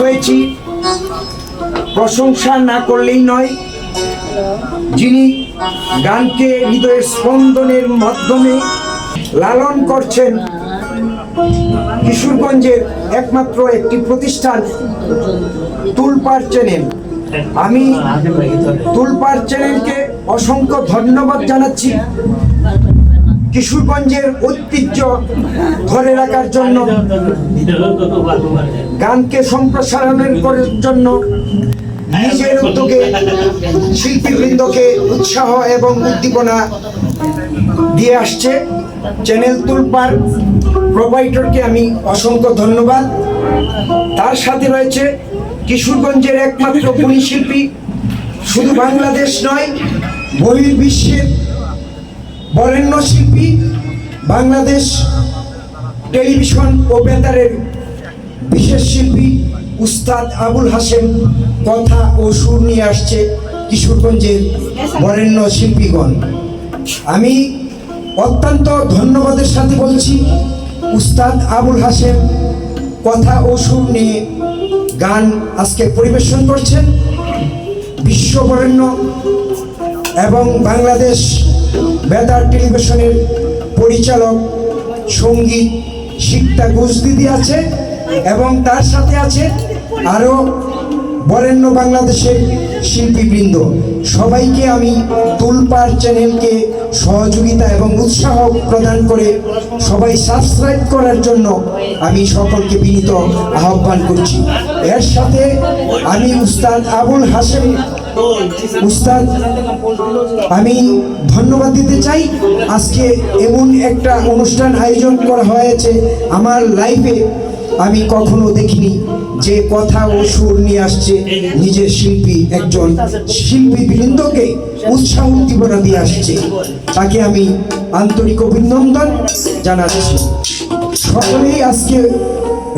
হয়েছি। প্রশংসা না করলেই নয়, যিনি গানকে হৃদয়ের স্পন্দনের মাধ্যমে লালন করছেন, কিশোরগঞ্জের একমাত্র একটি প্রতিষ্ঠান তুলপার চ্যানেল। আমি তুলপার চ্যানেলকে অসংখ্য ধন্যবাদ জানাচ্ছি। কিশোরগঞ্জের ঐতিহ্য ধরে রাখার জন্য, গানকে সম্প্রসারণের করার জন্য নিজের উদ্যোগে শিল্পীবৃন্দকে উৎসাহ এবং উদ্দীপনা দিয়ে আসছে চ্যানেল তুলপার প্রোভাইডারকে আমি অসংখ্য ধন্যবাদ। তার সাথে রয়েছে কিশোরগঞ্জের একমাত্র গুণী শিল্পী, শুধু বাংলাদেশ নয়, বহির্বিশ্বের বরেণ্য শিল্পী, বাংলাদেশ টেলিভিশন ও বেতারের বিশেষ শিল্পী উস্তাদ আবুল হাসেম কথা ও সুর নিয়ে আসছে কিশোরগঞ্জের বরেণ্য শিল্পীগণ। আমি অত্যন্ত ধন্যবাদের সাথে বলছি, উস্তাদ আবুল হাসেম কথা ও সুর নিয়ে গান আজকে পরিবেশন করছেন। বিশ্ববরেণ্য এবং বাংলাদেশ বেতার টেলিভিশনের পরিচালক সংগীত শিকতা গুজদিদি আছে এবং তার সাথে আছে আরও বরেণ্য বাংলাদেশের শিল্পীবৃন্দ। সবাইকে আমি তুলপার চ্যানেলকে সহযোগিতা এবং উৎসাহ প্রদান করে সবাই সাবস্ক্রাইব করার জন্য আমি সকলকে বিনীত আহ্বান করছি। এর সাথে আমি উস্তাদ আবুল হাসেম উস্তাদ, আমি ধন্যবাদ দিতে চাই। আজকে এমন একটা অনুষ্ঠান আয়োজন করা হয়েছে আমার লাইফে আমি কখনো দেখিনি যে কথা ও সুর নিয়ে আসছে নিজের শিল্পী একজন। শিল্পী বৃন্দকে উৎসাহ উদ্দীপনা দিয়ে আসছে। তাকে আমি আন্তরিক অভিনন্দন জানাচ্ছি। সকলেই আজকে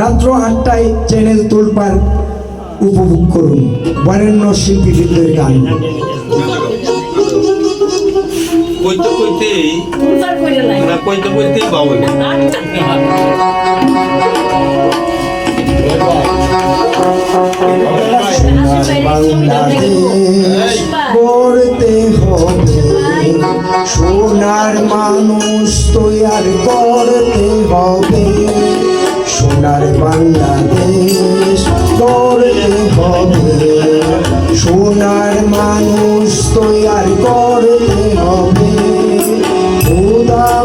রাত্র আটটায় চ্যানেল তোলপার উপভোগ করুন। বরেণ্য শিল্পীবৃন্দের গান। কইতে কইতেই না কইতে কইতেই বাউল। বাংলাদেশ করতে হবে সোনার মানুষ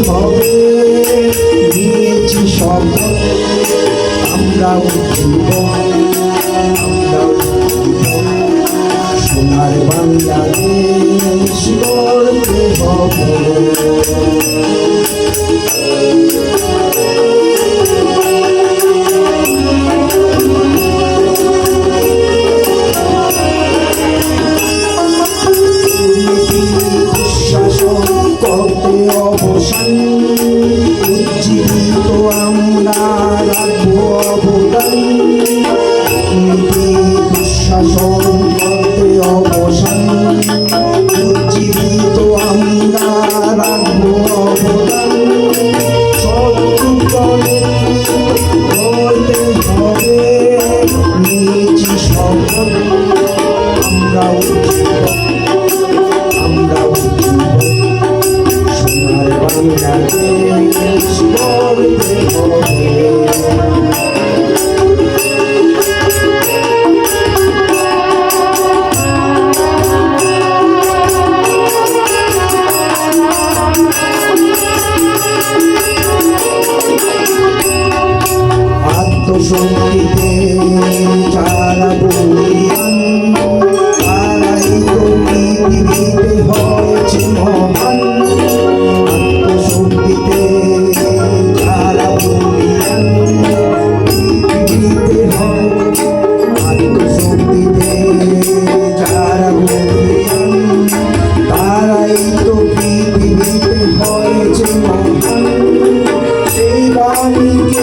হবে দিয়েছি শপথ আমরা উঠিব আমরা সোনার বাংলাদেশ আমরা উঠিব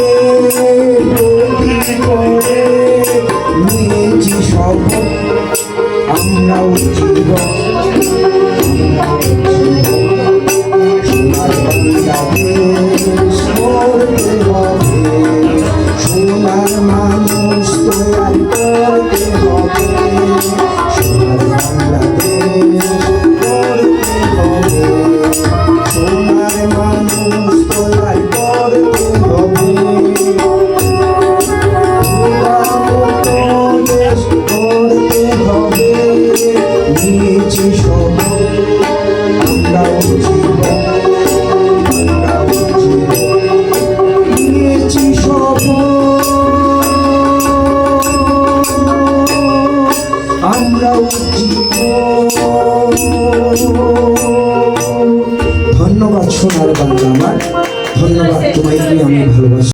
Amén. সোনার বাংলা আমার। ধন্যবাদ তোমায় আমি ভালোবাসি।